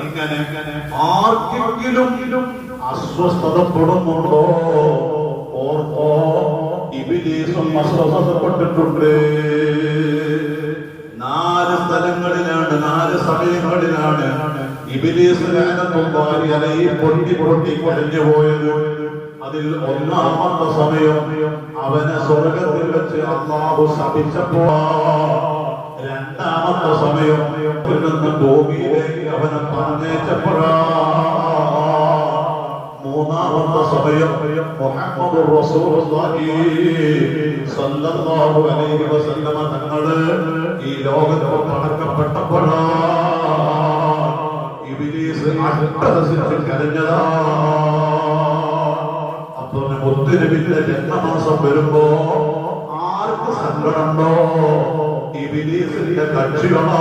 ഇങ്ങനെ ആർക്കെങ്കിലും അസ്വസ്ഥതപ്പെടുന്നുണ്ടോ ഓർക്കോ ഇബിലീസും അസ്വസ്ഥതപ്പെട്ടിട്ടുണ്ട് നാല് സ്ഥലങ്ങളിലാണ് നാല് സമയങ്ങളിലാണ് ഇബിലീസ് പൊട്ടി പൊട്ടി കൊടഞ്ഞു പോയത് അതിൽ ഒന്നാമത്തെ സമയം അവനെ സ്വർഗത്തിൽ വെച്ച് അള്ളാഹു ശപിച്ചപ്പോ രണ്ടാമത്തെ സമയം നിന്ന് ഭൂമിയിലേക്ക് അവനെ പറഞ്ഞേച്ചപ്പോഴാ മൂന്നാമത്തെ സമയം മുഹമ്മദ് അലൈഹി തങ്ങൾ ഈ ലോകത്ത് അട്ടഹസിച്ച് കരഞ്ഞതാ. അപ്പൊ മുത്തുനബിന്റെ ജന്മമാസം വരുമ്പോ ആർക്ക് സങ്കടമുണ്ടോ? ഇബിലീസിന്റെ കക്ഷികളാ